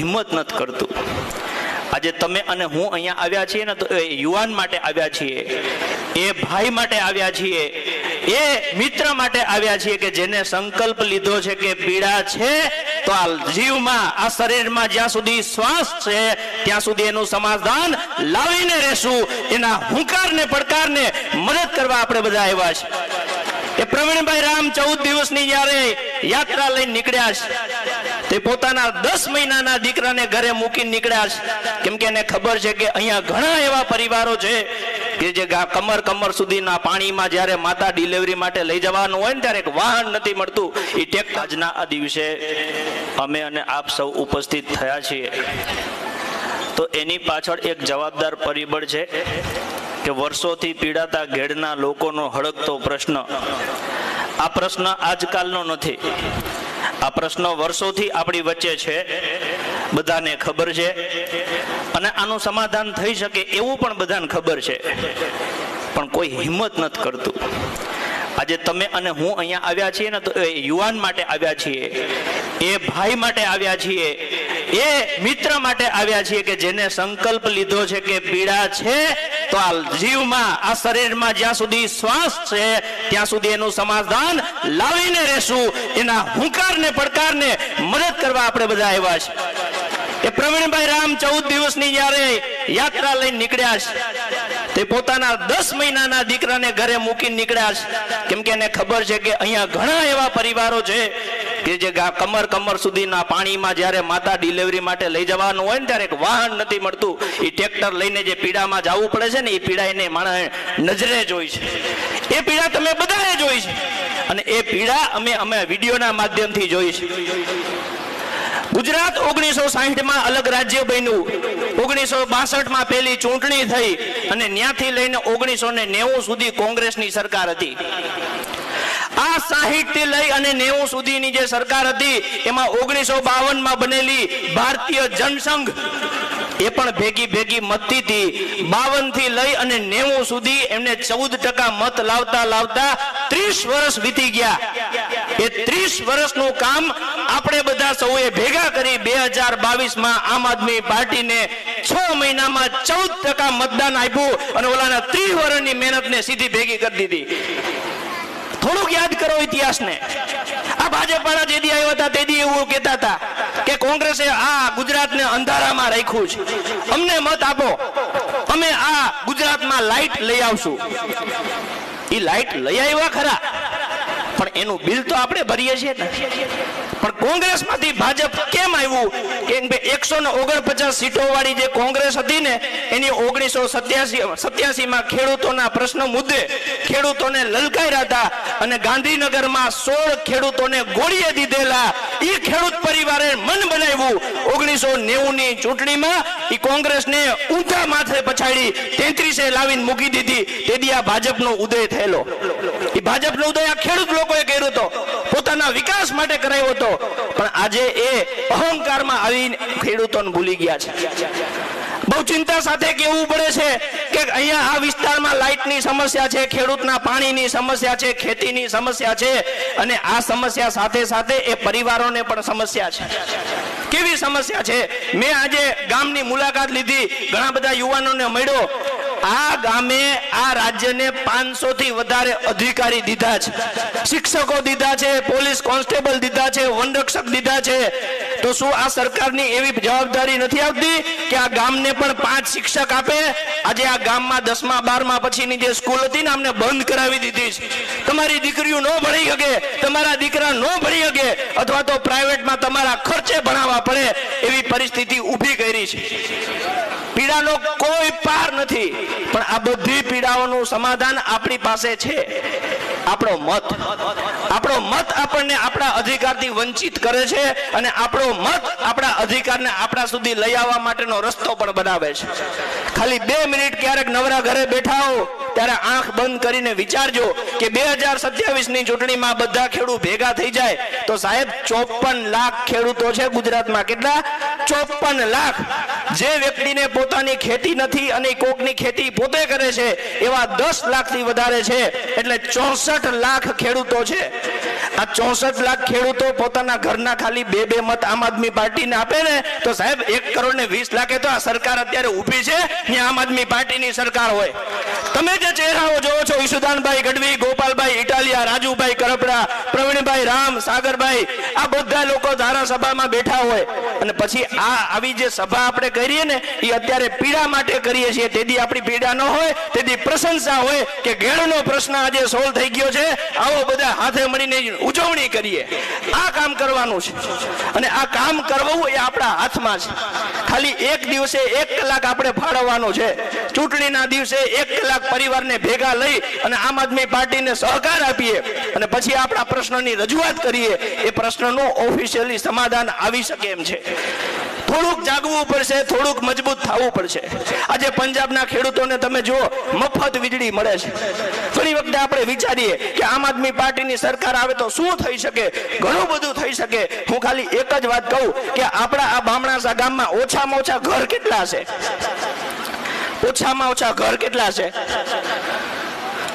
હિંમત નથી કરતું. આજે તમે અને હું અહીંયા આવ્યા છીએ ને તો એ યુવાન માટે આવ્યા છીએ, એ ભાઈ માટે આવ્યા છીએ, એ મિત્ર માટે આવ્યા છીએ કે જેને સંકલ્પ લીધો છે કે પીડા છે, તો આ જીવમાં, આ શરીરમાં જ્યાં સુધી શ્વાસ છે, ત્યાં સુધી એનું સમાધાન લાવીને રહેશું. એના હુંકારને, પડકારને મદદ કરવા આપણે બધા આવ્યા છે. એ પ્રવીણભાઈ રામ ચૌદ દિવસની જ્યારે યાત્રા લઈને નીકળ્યા છે. તે પોતાના દસ મહિનાના દીકરાને ઘરે મૂકીને નીકળ્યા છે. કેમ કે એને ખબર છે કે અહીંયા ઘણા એવા પરિવારો છે કે જે કમર કમર સુધીના પાણીમાં જ્યારે માતા ડિલિવરી માટે લઈ જવાનું હોય ને ત્યારે એક વાહન નથી મળતું. એ આજના આ દિવસે અમે અને આપ સૌ ઉપસ્થિત થયા છીએ. તો એની પાછળ એક જવાબદાર પરિબળ છે કે વર્ષોથી પીડાતા ઘેડના લોકોનો હળગતો પ્રશ્ન. આ પ્રશ્ન આજકાલનો નથી. આ પ્રશ્ન વર્ષોથી આપણી વચ્ચે છે. બધાને ખબર છે. અને આનું સમાધાન થઈ શકે એવું પણ બધાને ખબર છે. પણ કોઈ હિંમત નથી કરતું. આજે તમે અને હું અહીંયા આવ્યા છીએ ને તો એ યુવાન માટે આવ્યા છીએ. એ ભાઈ માટે આવ્યા છીએ. એ મિત્ર માટે આવ્યા છીએ કે જેને સંકલ્પ લીધો છે કે પીડા છે તો આ જીવમાં, આ શરીરમાં જ્યાં સુધી શ્વાસ છે ત્યાં સુધી એનું સમાધાન લાવીને રહેશું. એના હુંકારને, પડકારને મદદ કરવા આપણે બધા આવ્યા છે. એ પ્રવીણભાઈ રામ ચૌદ દિવસની જયારે યાત્રા લઈને નીકળ્યા છે, તે પોતાના દસ મહિનાના દીકરાને ઘરે મૂકીને નીકળ્યા છે. કેમ કે એને ખબર છે કે અહીંયા ઘણા એવા પરિવારો છે કે જે કમર કમર સુધીના પાણીમાં જ્યારે માતા ડિલિવરી માટે લઈ જવાનું હોય ને ત્યારે એક વાહન નથી મળતું. એ ટ્રેક્ટર લઈને જે પીડામાં જવું પડે છે ને એ પીડા એને માણસ નજરે જોઈ છે. એ પીડા તમે બધાએ જોઈ છે. અને એ પીડા અમે અમે વિડીયોના માધ્યમથી જોઈ છે. ગુજરાત ઓગણીસો માં અલગ રાજ્ય બન્યું. ઓગણીસો માં પહેલી ચૂંટણી થઈ અને ત્યાંથી લઈને ઓગણીસો નેવું સુધી કોંગ્રેસની સરકાર હતી. આ સાહીઠથી લઈ અને નેવું સુધીની જે સરકાર હતી, એમાં ઓગણીસો માં બનેલી ભારતીય જનસંઘ એ પણ ભેગી ભેગી મતતી હતી બાવનથી લઈ અને નેવું સુધી એમને ચૌદ મત લાવતા લાવતા ત્રીસ વર્ષ વીતી ગયા. એ ત્રીસ વર્ષનું કામ આપણે બધા સૌએ ભેગા કરી બે હજાર બાવીસમાં આમ આદમી પાર્ટીને છ મહિનામાં ચૌદ ટકા મતદાન આપ્યું અને ઓલાના ત્રીસ વર્ષની મહેનતને સીધી ભેગી કરી દીધી. થોડુંક યાદ કરો ઇતિહાસને. આ ભાજપવાળા જે દી આવ્યા હતા, તે દી એવું કહેતા હતા કે કોંગ્રેસે આ ગુજરાતને અંધારામાં રાખ્યું છે. અમને મત આપો. અમે આ ગુજરાતમાં લાઈટ લઈ આવશું. એ લાઈટ લઈ આવ્યા ખરા. પણ એનું બિલ તો આપણે ભરીએ છીએ ને. પણ કોંગ્રેસમાંથી ભાજપ કેમ આવ્યું? કે એકસો ને ઓગણપચાસ સીટો વાળી જે કોંગ્રેસ હતી ને, એની ઓગણીસો સત્યાસી, સત્યાસીમાં ખેડૂતોના પ્રશ્ન મુદ્દે ખેડૂતોને લલકાર્યા હતા અને ગાંધીનગરમાં સોળ ખેડૂતોને ગોળીએ દીધેલા એ ખેડૂત પરિવારે મન બનાવ્યું. ઓગણીસો નેવું ની ચૂંટણીમાં એ કોંગ્રેસને ઊંધા માથે પછાડી તેત્રીસે લાવીને મૂકી દીધી. તે દી આ ભાજપનો ઉદય થયેલો. એ ભાજપનો ઉદય આ ખેડૂત લોકોએ કર્યો હતો પોતાના વિકાસ માટે કરાયો હતો. પણ આજે એ અહંકારમાં આવીને ખેડૂતોને ભૂલી ગયા છે. બહુ ચિંતા સાથે કહેવું પડે છે કે અહીંયા આ વિસ્તારમાં લાઇટની સમસ્યા છે, ખેડૂતના પાણીની સમસ્યા છે, ખેતીની સમસ્યા છે અને આ સમસ્યા સાથે સાથે એ પરિવારોને પણ સમસ્યા છે. કેવી સમસ્યા છે? મેં આજે ગામની મુલાકાત લીધી. ઘણા બધા યુવાનોને મળ્યો. આ ગામે આ રાજ્યને પાંચસો થી વધારે અધિકારી દીધા છે. શિક્ષકો દીધા છે, પોલીસ કોન્સ્ટેબલ દીધા છે, વનરક્ષક દીધા છે. તો શું આ સરકારની એવી જવાબદારી નથી આવતી કે આ ગામને પણ પાંચ શિક્ષક આપે? આજે આ ગામમાં દસમા, બારમા પછીની જે સ્કૂલ હતી ને અમને બંધ કરાવી દીધી છે. તમારી દીકરીઓ ન ભણી શકે, તમારા દીકરા ન ભણી શકે, અથવા તો પ્રાઇવેટમાં તમારા ખર્ચે ભણાવવા પડે એવી પરિસ્થિતિ ઊભી કરી છે. પીડાનો કોઈ પાર નથી. પણ આ બધી પીડાઓનું સમાધાન આપણી પાસે છે. આપણો મત. આપણો મત આપણને આપણા અધિકારથી વંચિત કરે છે અને આપણો મત આપણા અધિકારને આપણા સુધી લઈ આવવા માટેનો રસ્તો પણ બનાવે છે. ખાલી બે મિનિટ ક્યારેક નવરા ઘરે બેઠા હો, ત્યારે આંખ બંધ કરીને વિચારજો કે બે હજાર સત્યાવીસની ચૂંટણીમાં બધા ખેડૂત ભેગા થઈ જાય તો સાહેબ ચોપન લાખ ખેડૂતો છે ગુજરાતમાં. કેટલા? ચોપન લાખ. જે વ્યક્તિને પોતાની ખેતી નથી અને કોકની ખેતી પોતે કરે છે, એવા દસ લાખથી વધારે છે. એટલે ચોસઠ લાખ ખેડૂતો છે. આ ચોસઠ લાખ ખેડૂતો પોતાના ઘરના ખાલી બે બે મત આમ આદમી પાર્ટીને આપે ને, તો સાહેબ, એક કરોડ ને વીસ લાખે તો આ સરકાર અત્યારે ઊભી છે ત્યાં આમ આદમી પાર્ટીની સરકાર હોય. તમે જે ચહેરાઓ જોવો છો, ઈશુદાનભાઈ ગઢવી, ગોપાલભાઈ ઇટાલિયા, રાજુભાઈ કરપડા પ્રવીણભાઈ રામ, સાગરભાઈ, આ બધા લોકો ધારાસભામાં બેઠા હોય. અને પછી આ આવી જે સભા આપણે કરીએ ને, એ અત્યારે પીડા માટે કરીએ છીએ. તેથી આપણી પીડા ન હોય, તેથી પ્રશંસા હોય કે ઘેડનો પ્રશ્ન આજે સોલ્વ થઈ ગયો છે. આવો બધા હાથે મળીને ઉજવણી કરીએ. આ કામ કરવાનું છે. અને આ કામ કરવું એ આપણા હાથમાં છે. ખાલી એક દિવસે એક કલાક આપણે ફાળવવાનો છે. ચૂંટણીના દિવસે એક કલાક પરિવારને ભેગા લઈ અને આમ આદમી પાર્ટીને સહકાર આપીએ અને પછી આપણા પ્રશ્નની રજૂઆત કરીએ, એ પ્રશ્નનું ઓફિશિયલી સમાધાન આવી શકે એમ છે. થોડુંક જાગવું પડશે, થોડુંક મજબૂત થવું પડશે. આજે પંજાબના ખેડૂતોને તમે જુઓ, મફત વીજળી મળે છે. ઘણી વખતે આપણે વિચારીએ કે આમ આદમી પાર્ટીની સરકાર આવે તો શું થઈ શકે? ઘણું બધું થઈ શકે. હું ખાલી એક જ વાત કહું કે આપણા આ બામણાસા ગામમાં ઓછામાં ઓછા ઘર કેટલા છે? ઓછામાં ઓછા ઘર કેટલા છે?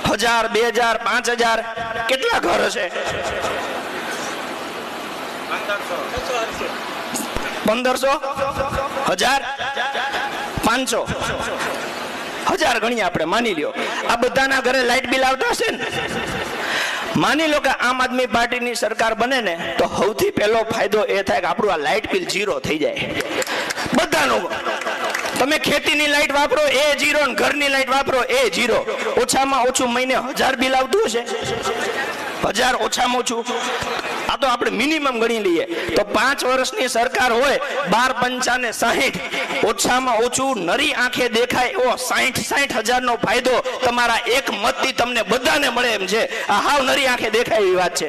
હજાર, બે હજાર, પાંચ હજાર કેટલા ઘર હશે પંદરસો? હજાર? પાંચસો? હજાર ગણીએ આપણે, માની લ્યો. આ બધાના ઘરે લાઇટ બિલ આવતા હશે ને? માની લો કે આમ આદમી પાર્ટીની સરકાર બને ને, તો સૌથી પહેલો ફાયદો એ થાય કે આપણું આ લાઇટ બિલ જીરો થઈ જાય. બધાનું. તમે ખેતીની લાઇટ વાપરો, એ જીરો ઘરની લાઇટ વાપરો, એ જીરો. ઓછામાં ઓછું મહિને હજાર બિલ આવતું હશે. હજાર ઓછામાં ઓછું. આ તો આપણે મિનિમમ ગણી લઈએ. તો પાંચ વર્ષની સરકાર હોય, બાર પંચાને સાહીઠ. ઓછામાં ઓછું નરી આંખે દેખાય એવો સાહીઠ સાહીઠ હજારનો ફાયદો તમારા એક મતથી તમને બધાને મળે એમ છે. આ હાવ નરી આંખે દેખાય એવી વાત છે.